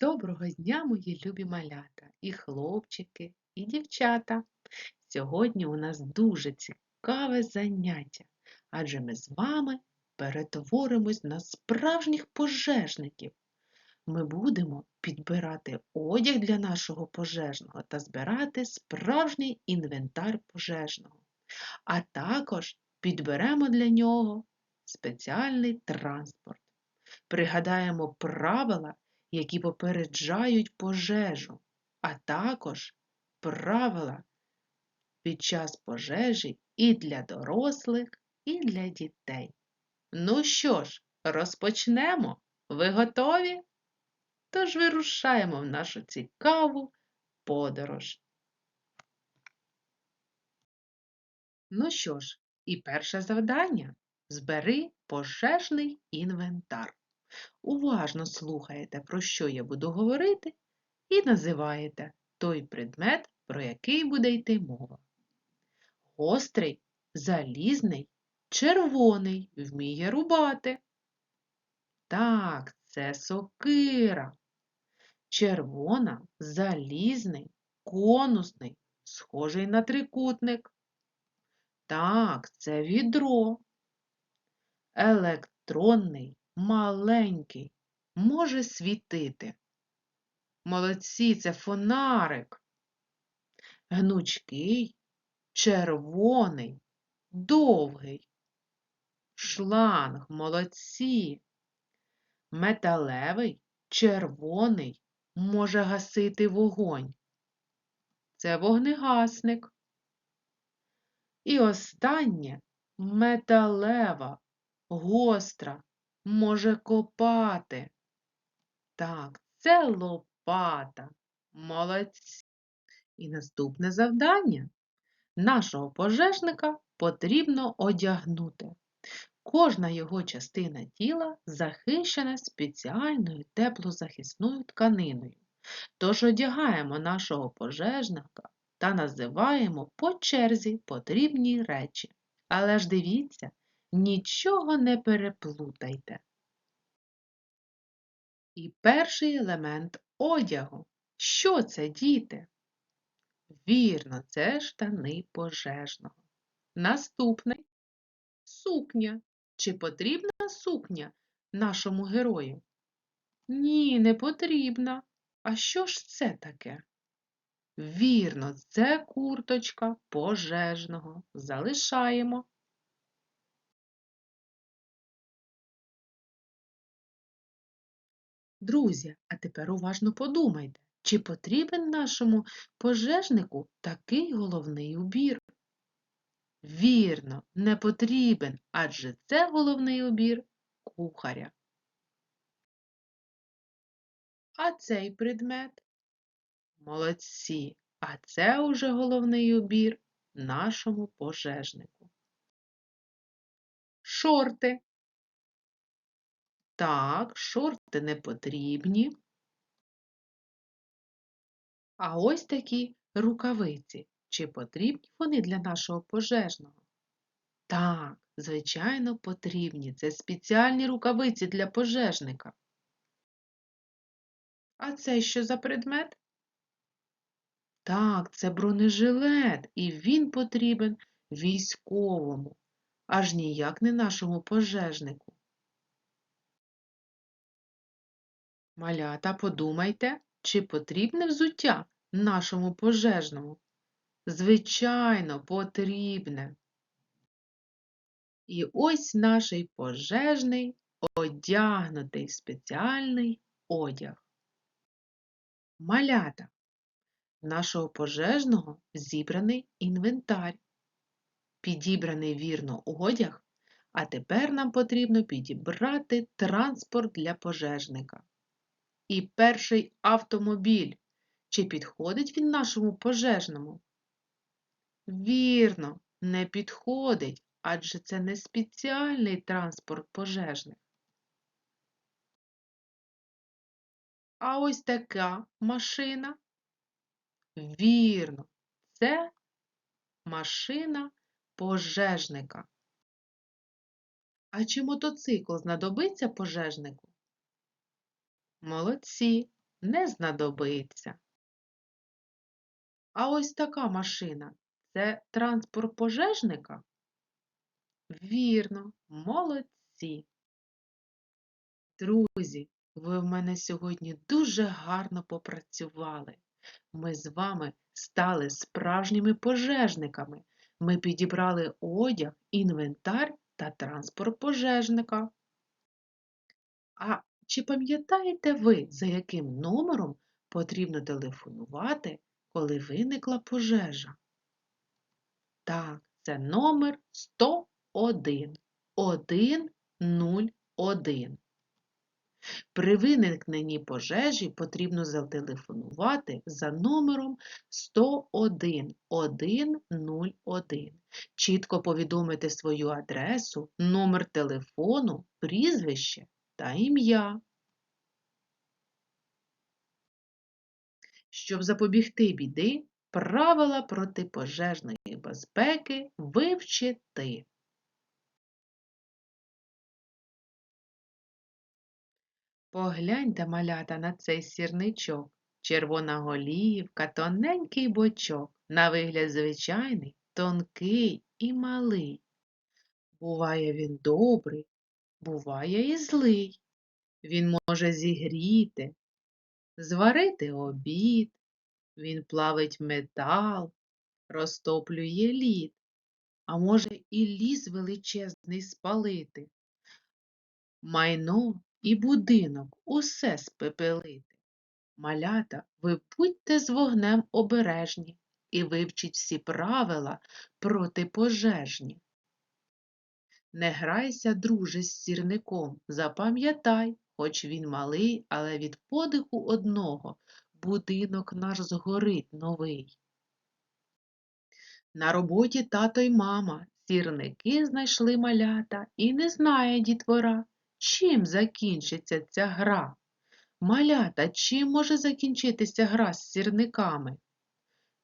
Доброго дня, мої любі малята, і хлопчики, і дівчата. Сьогодні у нас дуже цікаве заняття, адже ми з вами перетворимось на справжніх пожежників. Ми будемо підбирати одяг для нашого пожежного та збирати справжній інвентар пожежного. А також підберемо для нього спеціальний транспорт. Пригадаємо правила які попереджають пожежу, а також правила під час пожежі і для дорослих, і для дітей. Ну що ж, розпочнемо? Ви готові? Тож вирушаємо в нашу цікаву подорож. Ну що ж, і перше завдання збери пожежний інвентар. Уважно слухаєте, про що я буду говорити, і називаєте той предмет, про який буде йти мова. Гострий, залізний, червоний, вміє рубати. Так, це сокира. Червона, залізний, конусний, схожий на трикутник. Так, це відро. Електронний, маленький, може світити. Молодці, це фонарик. Гнучкий, червоний, довгий. Шланг, молодці. Металевий, червоний, може гасити вогонь. Це вогнегасник. І останнє металева, гостра, може копати. Так, це лопата. Молодці. І наступне завдання. Нашого пожежника потрібно одягнути. Кожна його частина тіла захищена спеціальною теплозахисною тканиною. Тож одягаємо нашого пожежника та називаємо по черзі потрібні речі. Але ж дивіться, Нічого не переплутайте. І перший елемент одягу. Що це, діти? Вірно, це штани пожежного. Наступний сукня. Чи потрібна сукня нашому герою? Ні, не потрібна. А що ж це таке? Вірно, це курточка пожежного. Залишаємо. Друзі, а тепер уважно подумайте, чи потрібен нашому пожежнику такий головний убір? Вірно, не потрібен, адже це головний убір кухаря. А цей предмет? Молодці, а це уже головний убір нашому пожежнику. Шорти так, шорти не потрібні. А ось такі рукавиці. Чи потрібні вони для нашого пожежного? Так, звичайно, потрібні. Це спеціальні рукавиці для пожежника. А це що за предмет? Так, це бронежилет, і він потрібен військовому, аж ніяк не нашому пожежнику. Малята, подумайте, чи потрібне взуття нашому пожежному? Звичайно, потрібне. І ось наш пожежний одягнутий спеціальний одяг. Малята. Нашого пожежного зібраний інвентар. Підібраний вірно одяг, а тепер нам потрібно підібрати транспорт для пожежника. І перший автомобіль. Чи підходить він нашому пожежному? Вірно, не підходить, адже це не спеціальний транспорт пожежних. А ось така машина. Вірно, це машина пожежника. А чи мотоцикл знадобиться пожежнику? Молодці, не знадобиться. А ось така машина це транспорт пожежника? Вірно, молодці. Друзі, ви в мене сьогодні дуже гарно попрацювали. Ми з вами стали справжніми пожежниками. Ми підібрали одяг, інвентар та транспорт пожежника. А чи пам'ятаєте ви, за яким номером потрібно телефонувати, коли виникла пожежа? Так, це номер 101 101. При виникненні пожежі потрібно зателефонувати за номером 101 101. Чітко повідомити свою адресу, номер телефону, прізвище та ім'я. Щоб запобігти біди, правила протипожежної безпеки вивчити. Погляньте, малята, на цей сірничок. Червона голівка, тоненький бочок, на вигляд звичайний, тонкий і малий. Буває він добрий, буває і злий. Він може зігріти, зварити обід, він плавить метал, розтоплює лід, а може і ліс величезний спалити. Майно і будинок усе спепелити. Малята, ви будьте з вогнем обережні і вивчіть всі правила протипожежні. Не грайся, друже, з сірником, запам'ятай, хоч він малий, але від подиху одного будинок наш згорить новий. На роботі тато й мама сірники знайшли малята і не знає дітвора, чим закінчиться ця гра. Малята, чим може закінчитися гра з сірниками?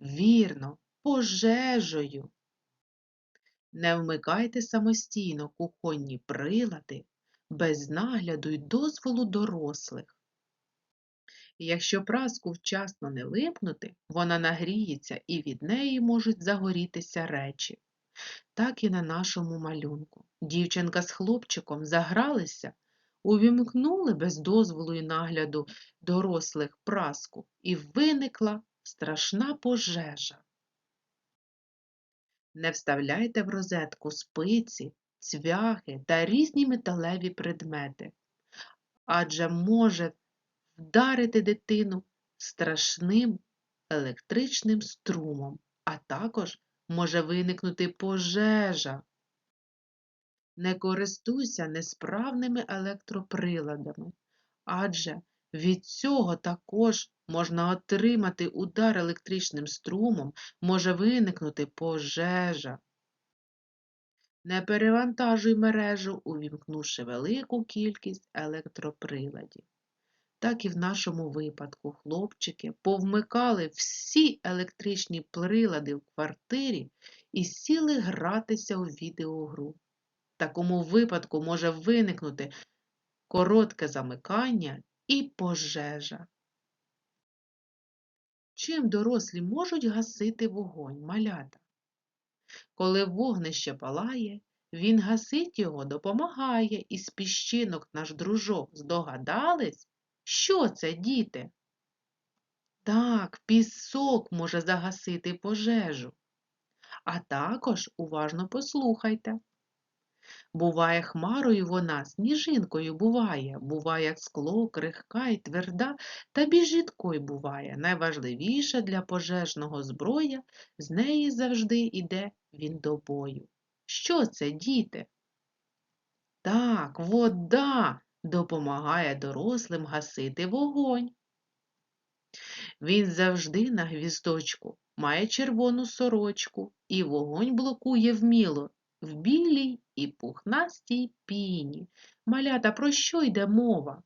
Вірно, пожежею. Не вмикайте самостійно кухонні прилади без нагляду й дозволу дорослих. Якщо праску вчасно не вимкнути, вона нагріється і від неї можуть загорітися речі. Так і на нашому малюнку. Дівчинка з хлопчиком загралися, увімкнули без дозволу і нагляду дорослих праску, і виникла страшна пожежа. Не вставляйте в розетку спиці, цвяхи та різні металеві предмети, адже може вдарити дитину страшним електричним струмом, а також може виникнути пожежа. Не користуйся несправними електроприладами, адже від цього також можна отримати удар електричним струмом, може виникнути пожежа. Не перевантажуй мережу, увімкнувши велику кількість електроприладів. Так і в нашому випадку хлопчики повмикали всі електричні прилади в квартирі і сіли гратися у відеогру. В такому випадку може виникнути коротке замикання і пожежа. Чим дорослі можуть гасити вогонь малята? Коли вогнище палає, він гасить його, допомагає, і з піщинок наш дружок здогадались, що це, діти? Так, пісок може загасити пожежу. А також уважно послухайте. Буває хмарою вона, сніжинкою буває, буває як скло, крихка й тверда, та біжіткою буває. Найважливіша для пожежного зброя, з неї завжди йде він до бою. Що це, діти? Так, вода допомагає дорослим гасити вогонь. Він завжди на гвіздочку, має червону сорочку і вогонь блокує вміло в білій і пухнастій піні. Малята, про що йде мова?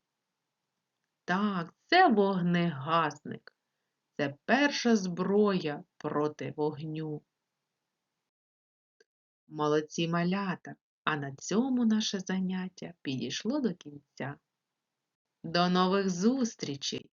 Так, це вогнегасник. Це перша зброя проти вогню. Молодці малята, а на цьому наше заняття підійшло до кінця. До нових зустрічей!